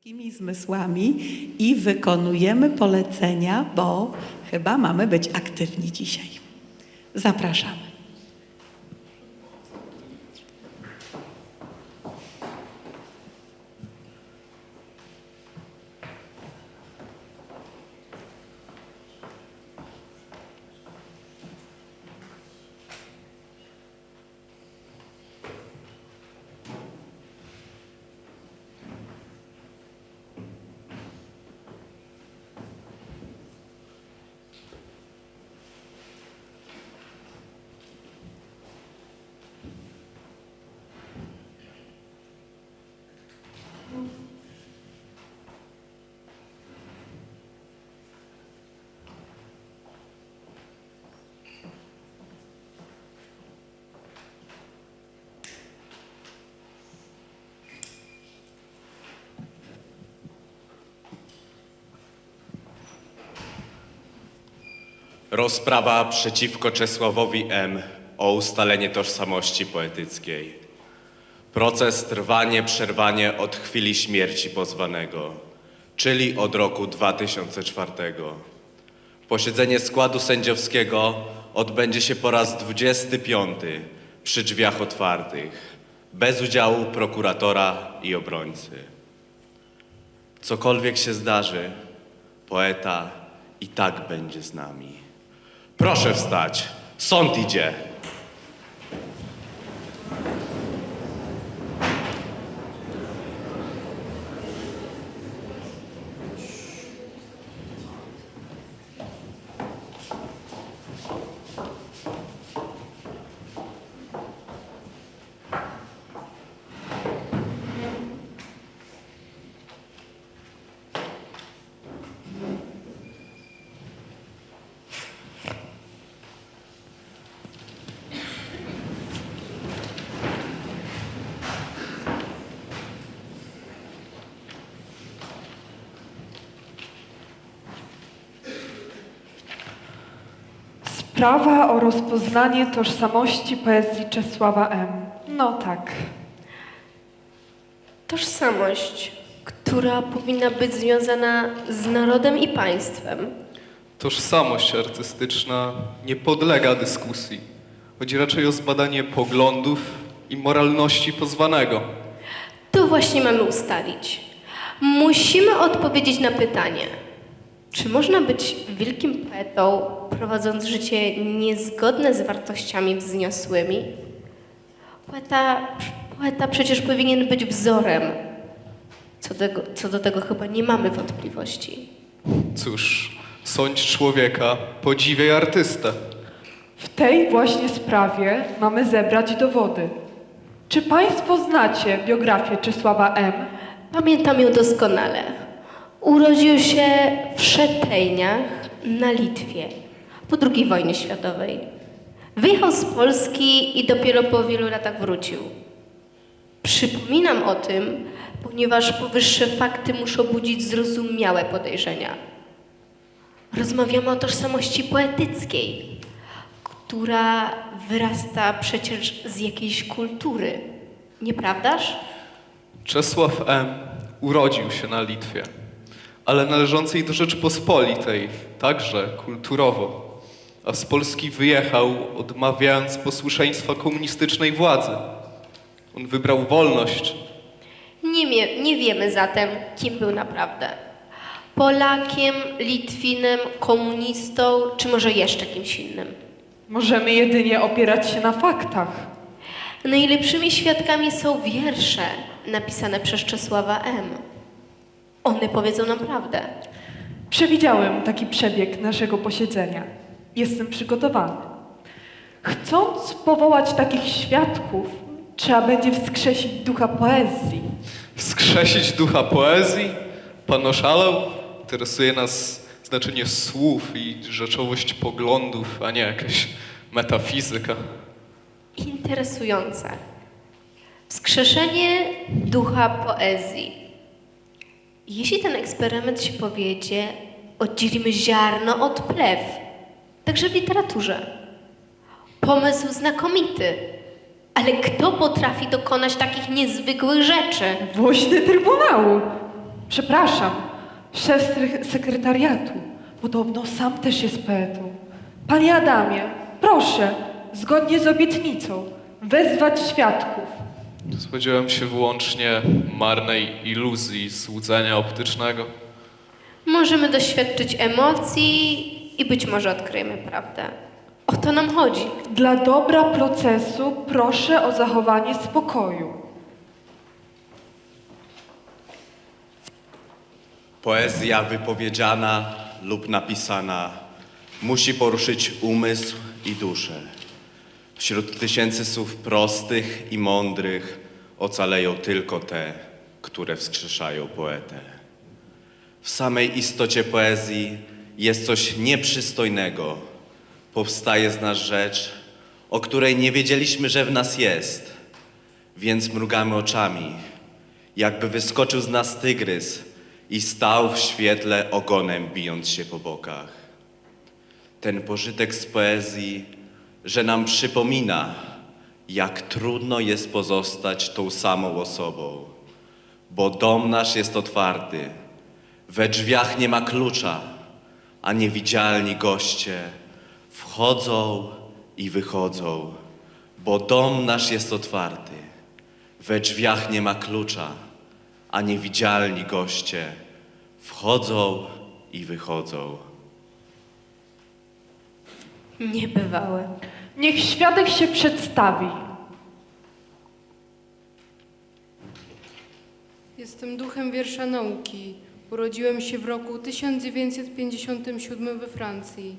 wszystkimi zmysłami i wykonujemy polecenia, bo chyba mamy być aktywni dzisiaj. Zapraszamy. Rozprawa przeciwko Czesławowi M. o ustalenie tożsamości poetyckiej. Proces trwa nieprzerwanie od chwili śmierci pozwanego, czyli od roku 2004. Posiedzenie składu sędziowskiego odbędzie się po raz 25 przy drzwiach otwartych, bez udziału prokuratora i obrońcy. Cokolwiek się zdarzy, poeta i tak będzie z nami. Proszę wstać, sąd idzie. Sprawa o rozpoznanie tożsamości poezji Czesława M. No tak. Tożsamość, która powinna być związana z narodem i państwem. Tożsamość artystyczna nie podlega dyskusji. Chodzi raczej o zbadanie poglądów i moralności pozwanego. To właśnie mamy ustalić. Musimy odpowiedzieć na pytanie, czy można być wielkim poetą, prowadząc życie niezgodne z wartościami wzniosłymi? Poeta, poeta przecież powinien być wzorem. Co, tego, co do tego chyba nie mamy wątpliwości. Cóż, sądź człowieka, podziwiaj artystę. W tej właśnie sprawie mamy zebrać dowody. Czy Państwo znacie biografię Czesława M? Pamiętam ją doskonale. Urodził się w Szetejniach na Litwie po II wojnie światowej. Wyjechał z Polski i dopiero po wielu latach wrócił. Przypominam o tym, ponieważ powyższe fakty muszą budzić zrozumiałe podejrzenia. Rozmawiamy o tożsamości poetyckiej, która wyrasta przecież z jakiejś kultury. Nieprawdaż? Czesław M. urodził się na Litwie, ale należącej do Rzeczypospolitej, także kulturowo, a z Polski wyjechał, odmawiając posłuszeństwa komunistycznej władzy. On wybrał wolność, Nie, mie- nie wiemy zatem, kim był naprawdę. Polakiem, Litwinem, komunistą, czy może jeszcze kimś innym. Możemy jedynie opierać się na faktach. Najlepszymi świadkami są wiersze napisane przez Czesława M. One powiedzą nam prawdę. Przewidziałem taki przebieg naszego posiedzenia. Jestem przygotowany. Chcąc powołać takich świadków, trzeba będzie wskrzesić ducha poezji. wskrzesić ducha poezji. Pan oszalał? Interesuje nas znaczenie słów i rzeczowość poglądów, a nie jakaś metafizyka. Interesujące. Wskrzeszenie ducha poezji. Jeśli ten eksperyment się powiedzie, oddzielimy ziarno od plew. Także w literaturze. Pomysł znakomity. Ale kto potrafi dokonać takich niezwykłych rzeczy? Woźny Trybunału. Przepraszam, szef sek- sekretariatu. Podobno sam też jest poetą. Panie Adamie, proszę, zgodnie z obietnicą, wezwać świadków. Spodziewałem się wyłącznie marnej iluzji złudzenia optycznego. Możemy doświadczyć emocji i być może odkryjemy prawdę. O to nam chodzi. Dla dobra procesu proszę o zachowanie spokoju. Poezja wypowiedziana lub napisana musi poruszyć umysł i duszę. Wśród tysięcy słów prostych i mądrych ocaleją tylko te, które wskrzeszają poetę. W samej istocie poezji jest coś nieprzystojnego. Powstaje z nas rzecz, o której nie wiedzieliśmy, że w nas jest, więc mrugamy oczami, jakby wyskoczył z nas tygrys i stał w świetle ogonem bijąc się po bokach. Ten pożytek z poezji, że nam przypomina, jak trudno jest pozostać tą samą osobą, bo dom nasz jest otwarty, we drzwiach nie ma klucza, a niewidzialni goście wchodzą i wychodzą, bo dom nasz jest otwarty, we drzwiach nie ma klucza, a niewidzialni goście wchodzą i wychodzą. Niebywałe. Niech świadek się przedstawi. Jestem duchem wiersza nauki. Urodziłem się w roku 1957 we Francji.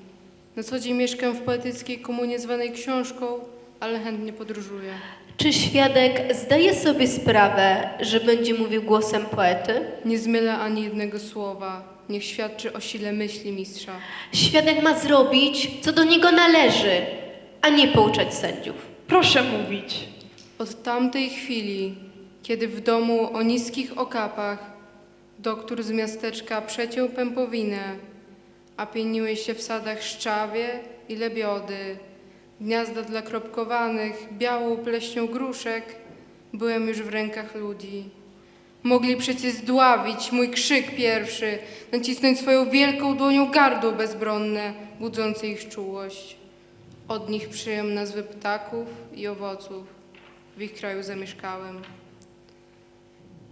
Na co dzień mieszkam w poetyckiej komunie zwanej książką, ale chętnie podróżuję. Czy świadek zdaje sobie sprawę, że będzie mówił głosem poety? Nie zmylę ani jednego słowa. Niech świadczy o sile myśli mistrza. Świadek ma zrobić, co do niego należy, a nie pouczać sędziów. Proszę mówić. Od tamtej chwili, kiedy w domu o niskich okapach doktór z miasteczka przeciął pępowinę, a pieniły się w sadach szczawie i lebiody, gniazda dla kropkowanych, białą pleśnią gruszek, byłem już w rękach ludzi. Mogli przecież zdławić mój krzyk pierwszy, nacisnąć swoją wielką dłonią gardło bezbronne, budzące ich czułość. Od nich przyjąłem nazwy ptaków i owoców. W ich kraju zamieszkałem.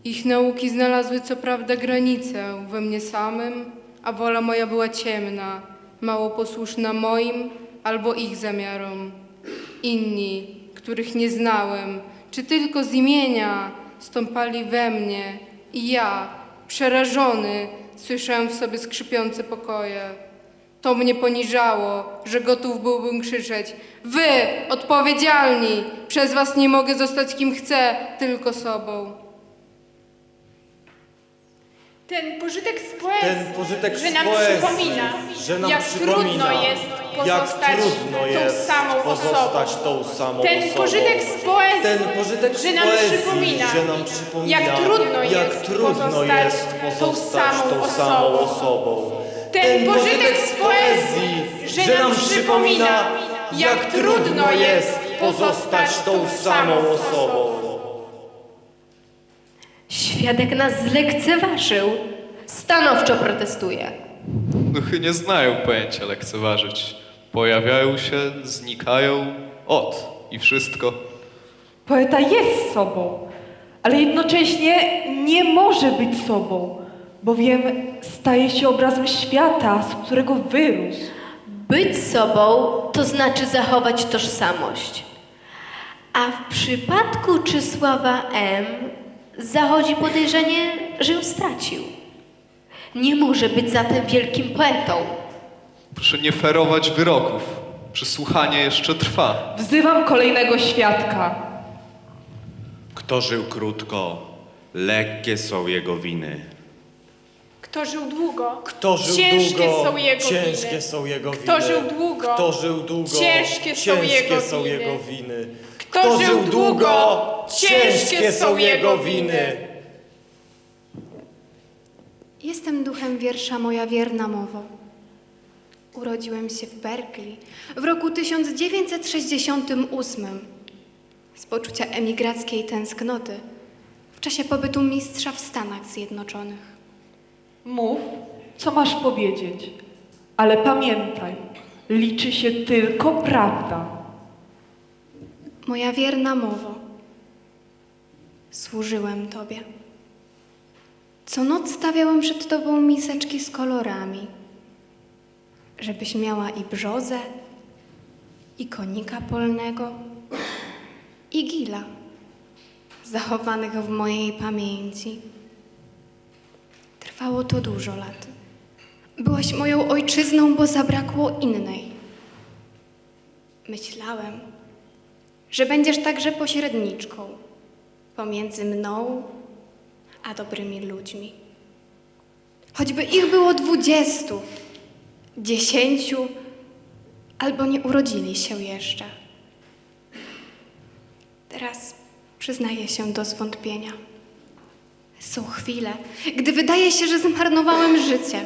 Ich nauki znalazły co prawda granicę we mnie samym, a wola moja była ciemna, mało posłuszna moim albo ich zamiarom. Inni, których nie znałem, czy tylko z imienia, stąpali we mnie i ja, przerażony, słyszałem w sobie skrzypiące pokoje. To mnie poniżało, że gotów byłbym krzyczeć: Wy, odpowiedzialni! Przez was nie mogę zostać kim chcę, tylko sobą. Ten pożytek z poezji, Ten pożytek że z nam poezji, przypomina, że nam jak przypomina, trudno jest jak pozostać trudno tą jest samą pozostać osobą. tą samą Ten osobą. pożytek z poezji, Ten pożytek z że nam poezji, przypomina, że nam przypomina, jak trudno jak jest trudno pozostać jest tą pozostać samą tą samą osobą. osobą. Ten pożytek z poezji, że nam przypomina, jak trudno jest pozostać tą samą osobą. Świadek nas zlekceważył. Stanowczo protestuje. Duchy nie znają pojęcia lekceważyć. Pojawiają się, znikają, od i wszystko. Poeta jest sobą, ale jednocześnie nie może być sobą, bowiem staje się obrazem świata, z którego wyrósł. Być sobą to znaczy zachować tożsamość. A w przypadku Czesława M. zachodzi podejrzenie, że ją stracił. Nie może być zatem wielkim poetą. Proszę nie ferować wyroków. Przesłuchanie jeszcze trwa. Wzywam kolejnego świadka. Kto żył krótko, lekkie są jego winy. Kto żył długo, Kto żył ciężkie długo, są jego ciężkie winy. są jego winy. Kto żył długo, Kto żył długo, ciężkie są ciężkie jego są winy. jego winy. Kto żył długo, ciężkie są jego winy. Jestem duchem wiersza Moja wierna mowo. Urodziłem się w Berkeley w roku 1968 z poczucia emigrackiej tęsknoty w czasie pobytu mistrza w Stanach Zjednoczonych. Mów, co masz powiedzieć, ale pamiętaj, liczy się tylko prawda. Moja wierna mowo, służyłem Tobie. Co noc stawiałem przed Tobą miseczki z kolorami, żebyś miała i brzozę, i konika polnego, i gila, zachowanych w mojej pamięci. Trwało to dużo lat. Byłaś moją ojczyzną, bo zabrakło innej. Myślałem, że będziesz także pośredniczką pomiędzy mną a dobrymi ludźmi. Choćby ich było dwudziestu, dziesięciu, albo nie urodzili się jeszcze. Teraz przyznaję się do zwątpienia. Są chwile, gdy wydaje się, że zmarnowałem życie.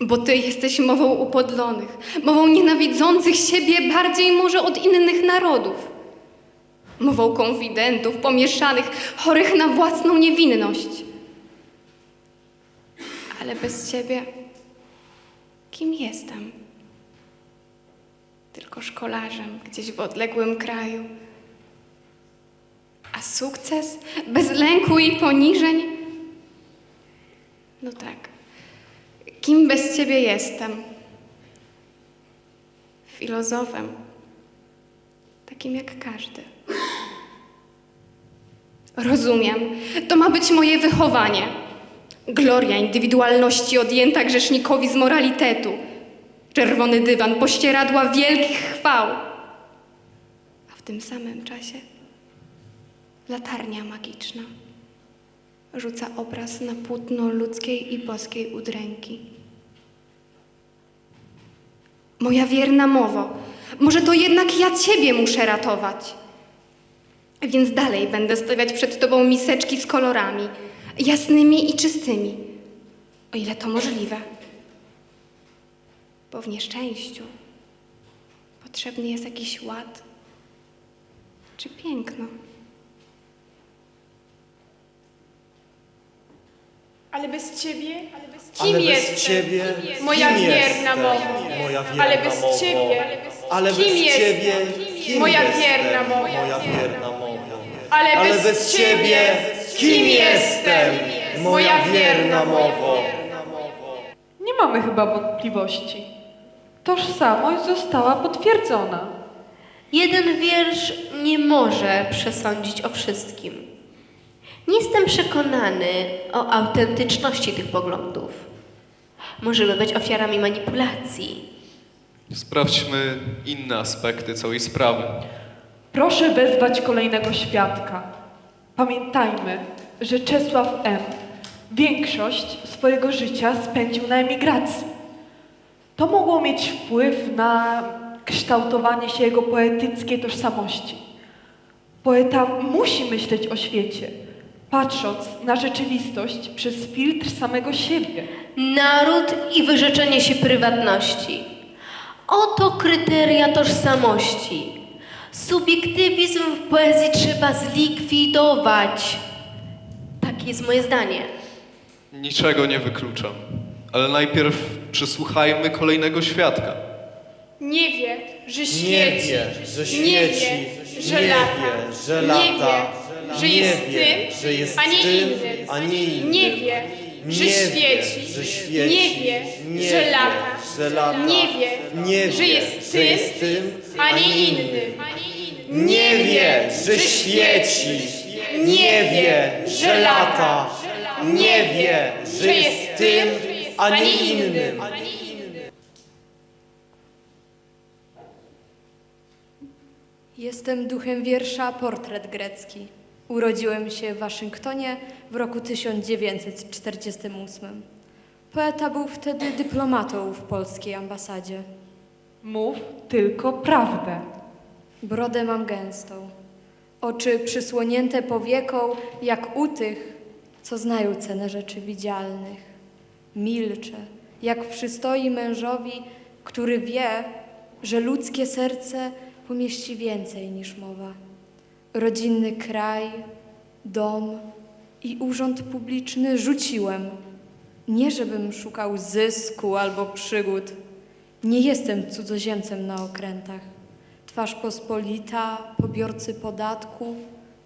Bo Ty jesteś mową upodlonych, mową nienawidzących siebie bardziej może od innych narodów. Mową konfidentów, pomieszanych, chorych na własną niewinność. Ale bez Ciebie kim jestem? Tylko szkolarzem gdzieś w odległym kraju. A sukces bez lęku i poniżeń? No tak. Kim bez ciebie jestem? Filozofem. Takim jak każdy. Rozumiem. To ma być moje wychowanie. Gloria indywidualności odjęta grzesznikowi z moralitetu. Czerwony dywan, pościeradła wielkich chwał. A w tym samym czasie latarnia magiczna rzuca obraz na płótno ludzkiej i boskiej udręki. Moja wierna mowo, może to jednak ja Ciebie muszę ratować. Więc dalej będę stawiać przed Tobą miseczki z kolorami, jasnymi i czystymi, o ile to możliwe. Bo w nieszczęściu potrzebny jest jakiś ład czy piękno. Ale bez ciebie? Kim Ale bez ciebie, Moja kim wierna jestem? mowo. Moja wierna Ale bez mowo. ciebie? Ale Kim bez jestem? ciebie, kim Moja wierna mowo. Moja wierna. Ale Ale bez ciebie, kim jestem? Moja wierna mowo. Nie mamy chyba wątpliwości. Tożsamość została potwierdzona. Jeden wiersz nie może przesądzić o wszystkim. Nie jestem przekonany o autentyczności tych poglądów. Możemy być ofiarami manipulacji. Sprawdźmy inne aspekty całej sprawy. Proszę wezwać kolejnego świadka. Pamiętajmy, że Czesław M. większość swojego życia spędził na emigracji. To mogło mieć wpływ na kształtowanie się jego poetyckiej tożsamości. Poeta musi myśleć o świecie, patrząc na rzeczywistość przez filtr samego siebie. Naród i wyrzeczenie się prywatności. Oto kryteria tożsamości. Subiektywizm w poezji trzeba zlikwidować. Takie jest moje zdanie. Niczego nie wykluczam. Ale najpierw przesłuchajmy kolejnego świadka. Nie wie, że Nie świeci. wie, że Nie świeci. wie, że Nie lata. wie, że Nie lata. wie, że Nie jest wie, tym, że jest a nie tym, innym. a nie innym. Nie wie, że Nie wie, świeci. że świeci. Nie wie, Nie że wie, lata. że lata. Nie wie, Nie że wie, jest że tym, jest tym, a nie innym. Nie wie, że świeci. Nie wie, że lata. Nie wie, że jest tym, a nie innym. Jestem duchem wiersza Portret grecki. Urodziłem się w Waszyngtonie w roku 1948. Poeta był wtedy dyplomatą w polskiej ambasadzie. Mów tylko prawdę. Brodę mam gęstą, oczy przysłonięte powieką, jak u tych, co znają cenę rzeczy widzialnych. Milczę, jak przystoi mężowi, który wie, że ludzkie serce pomieści więcej niż mowa. Rodzinny kraj, dom i urząd publiczny rzuciłem, Nie żebym szukał zysku albo przygód. Nie jestem cudzoziemcem na okrętach. Twarz pospolita, pobiorcy podatków,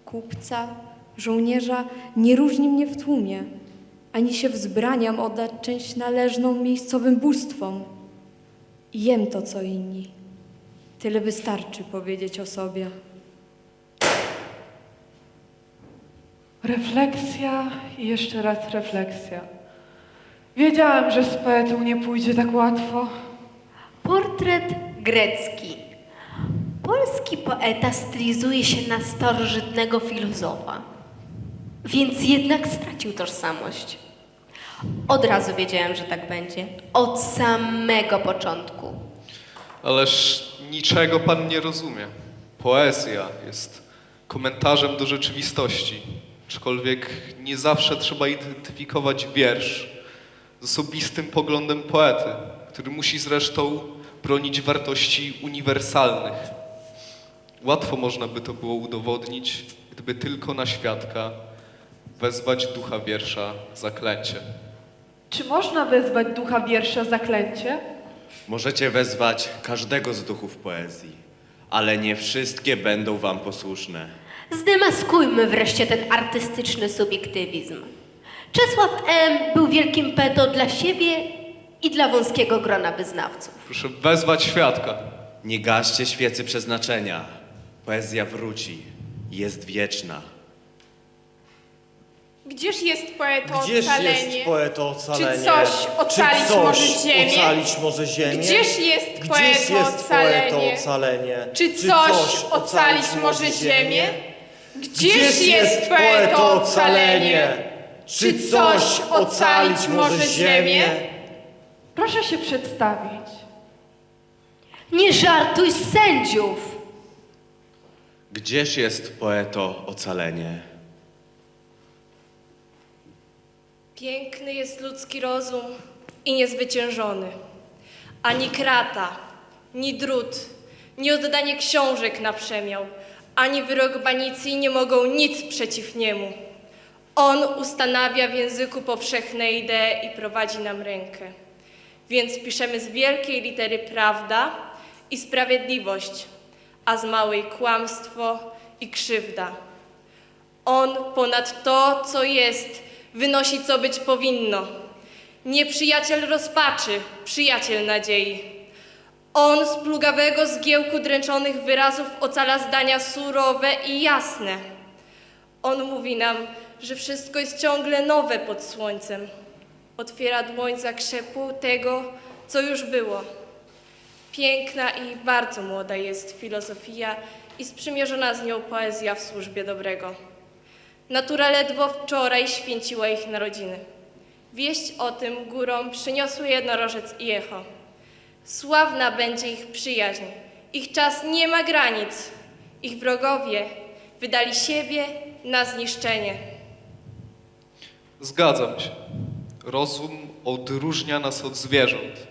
kupca, żołnierza nie różni mnie w tłumie, ani się wzbraniam oddać część należną miejscowym bóstwom. Jem to, co inni. Tyle wystarczy powiedzieć o sobie. Refleksja i jeszcze raz refleksja. Wiedziałem, że z poetą nie pójdzie tak łatwo. Portret grecki. Polski poeta stylizuje się na starożytnego filozofa, więc jednak stracił tożsamość. Od razu wiedziałem, że tak będzie. Od samego początku. Ależ niczego pan nie rozumie. Poezja jest komentarzem do rzeczywistości, aczkolwiek nie zawsze trzeba identyfikować wiersz z osobistym poglądem poety, który musi zresztą bronić wartości uniwersalnych. Łatwo można by to było udowodnić, gdyby tylko na świadka wezwać ducha wiersza zaklęcie. Czy można wezwać ducha wiersza zaklęcie? Możecie wezwać każdego z duchów poezji, ale nie wszystkie będą wam posłuszne. Zdemaskujmy wreszcie ten artystyczny subiektywizm. Czesław M. był wielkim peto dla siebie i dla wąskiego grona wyznawców. Proszę wezwać świadka. Nie gaście świecy przeznaczenia. Poezja wróci, jest wieczna. Gdzież jest poeto Gdzież ocalenie? jest poeto ocalenie? Czy coś ocalić Czy coś może ziemię? ocalić może ziemię? Gdzież jest Gdzież poeto jest poeto ocalenie? ocalenie? Czy coś ocalić może ziemię? Gdzież jest poeto ocalenie? Czy coś ocalić może ziemię? Proszę się przedstawić. Nie żartuj z sędziów! Gdzież jest poeto ocalenie? Piękny jest ludzki rozum i niezwyciężony. Ani krata, ni drut, ni oddanie książek na przemiał, ani wyrok banicji nie mogą nic przeciw niemu. On ustanawia w języku powszechne idee i prowadzi nam rękę. Więc piszemy z wielkiej litery prawda i sprawiedliwość, a z małej kłamstwo i krzywda. On ponad to, co jest, wynosi, co być powinno. Nie przyjaciel rozpaczy, przyjaciel nadziei. On z plugawego zgiełku dręczonych wyrazów ocala zdania surowe i jasne. On mówi nam, że wszystko jest ciągle nowe pod słońcem. Otwiera dłoń za krzepu tego, co już było. Piękna i bardzo młoda jest filozofia i sprzymierzona z nią poezja w służbie dobrego. Natura ledwo wczoraj święciła ich narodziny. Wieść o tym górom przyniosły jednorożec i echo. Sławna będzie ich przyjaźń. Ich czas nie ma granic. Ich wrogowie wydali siebie na zniszczenie. Zgadzam się. Rozum odróżnia nas od zwierząt,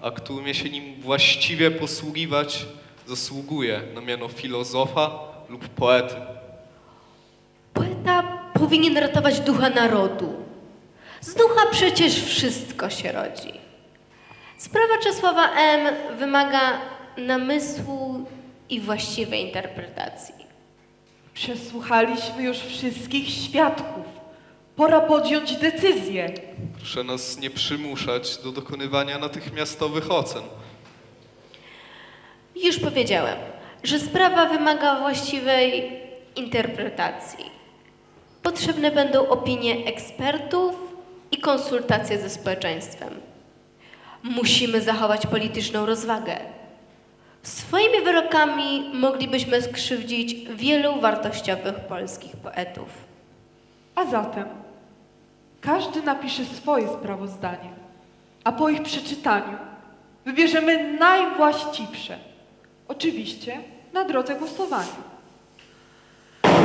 a kto umie się nim właściwie posługiwać, zasługuje na miano filozofa lub poety. Poeta powinien ratować ducha narodu. Z ducha przecież wszystko się rodzi. Sprawa Czesława M. wymaga namysłu i właściwej interpretacji. Przesłuchaliśmy już wszystkich świadków. Pora podjąć decyzję. Proszę nas nie przymuszać do dokonywania natychmiastowych ocen. Już powiedziałem, że sprawa wymaga właściwej interpretacji. Potrzebne będą opinie ekspertów i konsultacje ze społeczeństwem. Musimy zachować polityczną rozwagę. Swoimi wyrokami moglibyśmy skrzywdzić wielu wartościowych polskich poetów. A zatem każdy napisze swoje sprawozdanie, a po ich przeczytaniu wybierzemy najwłaściwsze. Oczywiście na drodze głosowania.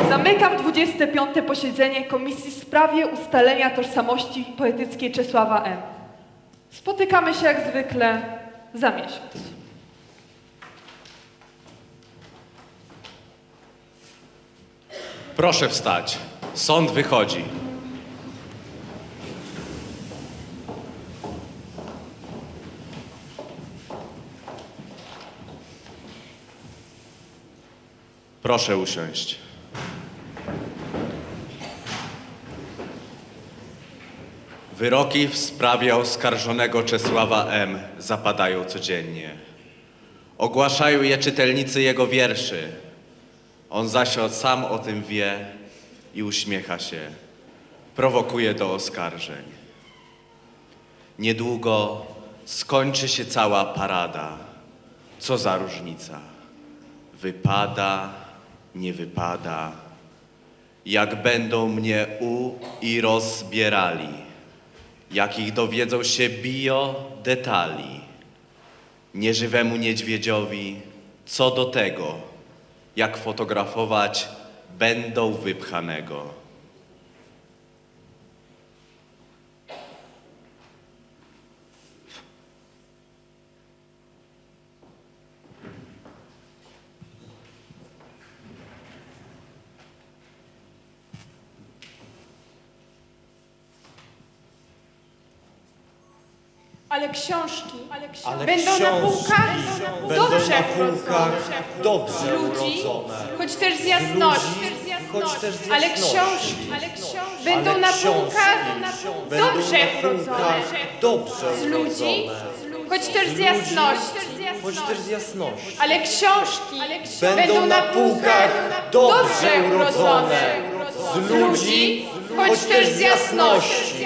Zamykam 25. posiedzenie Komisji w sprawie ustalenia tożsamości poetyckiej Czesława M. Spotykamy się jak zwykle za miesiąc. Proszę wstać. Sąd wychodzi. Proszę usiąść. Wyroki w sprawie oskarżonego Czesława M. zapadają codziennie. Ogłaszają je czytelnicy jego wierszy. On zaś sam o tym wie i uśmiecha się. Prowokuje do oskarżeń. Niedługo skończy się cała parada. Co za różnica? Wypada, nie wypada. Jak będą mnie u i rozbierali, jakich dowiedzą się bio detali. Nieżywemu niedźwiedziowi, co do tego, jak fotografować będą wypchanego. Ale książki, Ale będą na książki półkach. będą dobrze. na półkach. Urodzone. dobrze. Ludzi, urodzone. choć też z jasności. ludzi, choć też z Ale jasności. książki, będą Ale na książki. półkach. Będą dobrze na urodzone. półkach dobrze Z ludzi, urodzone. choć też z ludzi, jasności. Choć też z jasności. Ale książki Będą na półkach. dobrze urodzone. Z ludzi, ludzi, choć też z jasności.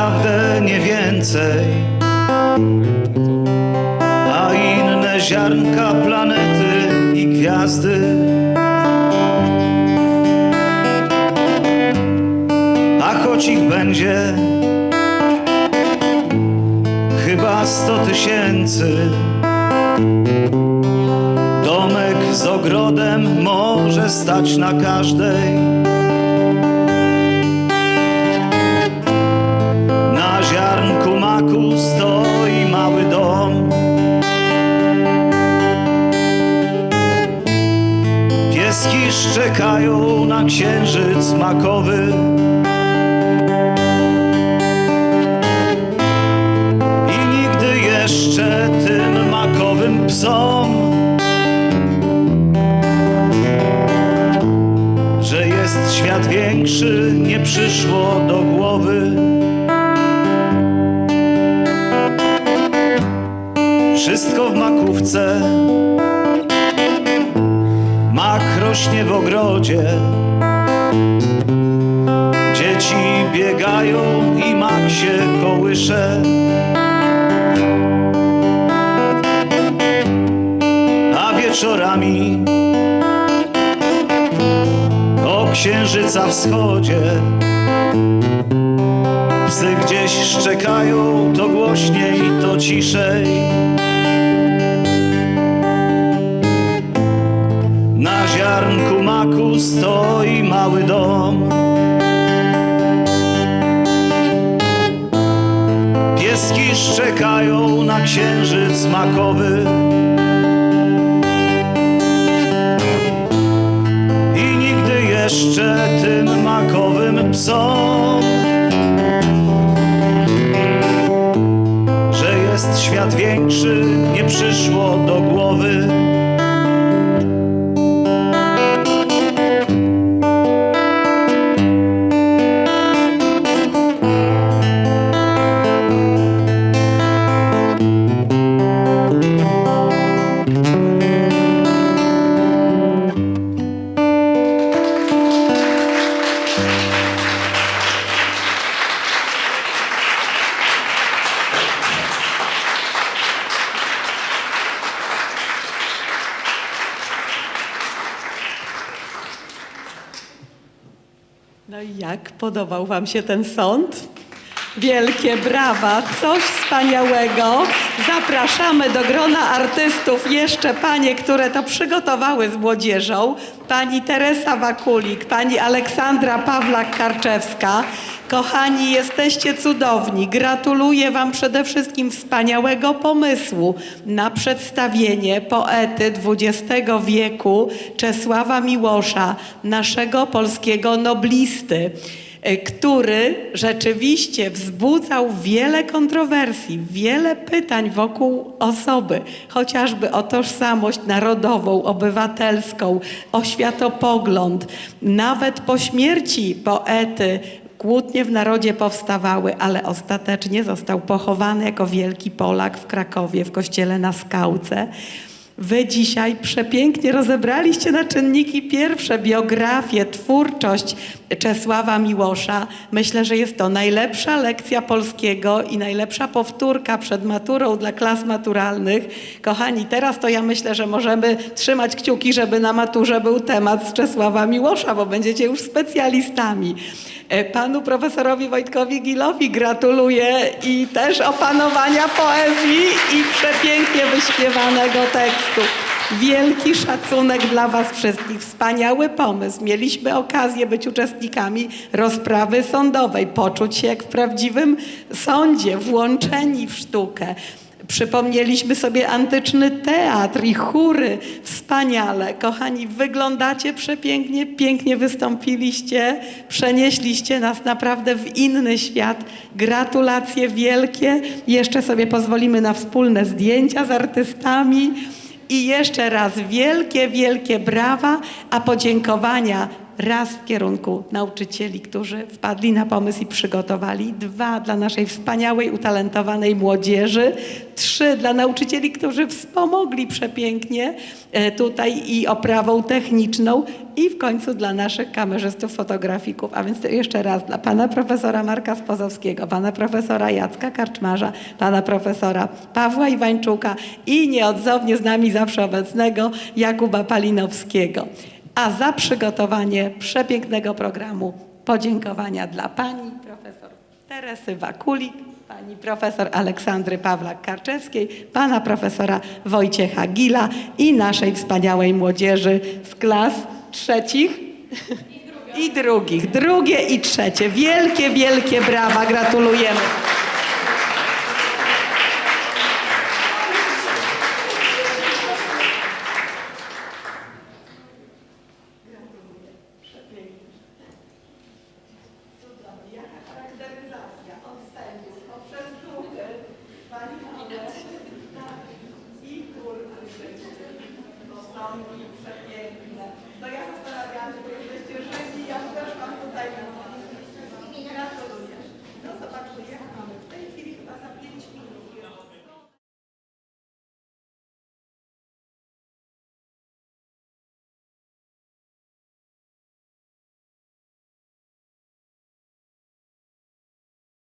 Naprawdę nie więcej. A inne ziarnka, planety i gwiazdy. A choć ich będzie chyba sto tysięcy. Domek z ogrodem może stać na każdej. Pieski szczekają na księżyc makowy. I nigdy jeszcze tym makowym psom że jest świat większy, nie przyszło do głowy. Wszystko w makówce, mak rośnie w ogrodzie. Dzieci biegają i mak się kołysze. A wieczorami o księżyca wschodzie. Psy gdzieś szczekają, to głośniej, to ciszej. Ziarnku maku stoi mały dom. Pieski szczekają na księżyc makowy. i nigdy jeszcze tym makowym psom, że jest świat większy, nie przyszło do głowy. No i jak podobał Wam się ten sąd? Wielkie brawa, coś wspaniałego. Zapraszamy do grona artystów jeszcze panie, które to przygotowały z młodzieżą. Pani Teresa Wakulik, pani Aleksandra Pawlak-Karczewska. Kochani, jesteście cudowni. Gratuluję Wam przede wszystkim wspaniałego pomysłu na przedstawienie poety XX wieku Czesława Miłosza, naszego polskiego noblisty e, który rzeczywiście wzbudzał wiele kontrowersji, wiele pytań wokół osoby, chociażby o tożsamość narodową, obywatelską, o światopogląd. Nawet po śmierci poety Kłótnie w narodzie powstawały, ale ostatecznie został pochowany jako wielki Polak w Krakowie, w kościele na Skałce. Wy dzisiaj przepięknie rozebraliście na czynniki pierwsze biografię, twórczość Czesława Miłosza. Myślę, że jest to najlepsza lekcja polskiego i najlepsza powtórka przed maturą dla klas maturalnych. Kochani, teraz to ja myślę, że możemy trzymać kciuki, żeby na maturze był temat z Czesława Miłosza, bo będziecie już specjalistami. E, Panu profesorowi Wojtkowi Gilowi gratuluję i też opanowania poezji i przepięknie wyśpiewanego tekstu. Wielki szacunek dla Was wszystkich. Wspaniały pomysł. Mieliśmy okazję być uczestnikami rozprawy sądowej, poczuć się jak w prawdziwym sądzie, włączeni w sztukę. Przypomnieliśmy sobie antyczny teatr i chóry. Wspaniale. Kochani, wyglądacie przepięknie, pięknie wystąpiliście, przenieśliście nas naprawdę w inny świat. Gratulacje wielkie. Jeszcze sobie pozwolimy na wspólne zdjęcia z artystami. I jeszcze raz wielkie, wielkie brawa, a podziękowania raz w kierunku nauczycieli, którzy wpadli na pomysł i przygotowali, dwa dla naszej wspaniałej, utalentowanej młodzieży, trzy dla nauczycieli, którzy wspomogli przepięknie e, tutaj i oprawą techniczną i w końcu dla naszych kamerzystów, fotografików, a więc to jeszcze raz dla pana profesora Marka Spozowskiego, pana profesora Jacka Karczmarza, pana profesora Pawła Iwańczuka i nieodzownie z nami zawsze obecnego Jakuba Palinowskiego. A za przygotowanie przepięknego programu podziękowania dla pani profesor Teresy Wakulik, pani profesor Aleksandry Pawlak-Karczewskiej, pana profesora Wojciecha Gila i naszej wspaniałej młodzieży z klas trzecich i drugich. Drugie i trzecie. Wielkie, wielkie brawa. Gratulujemy.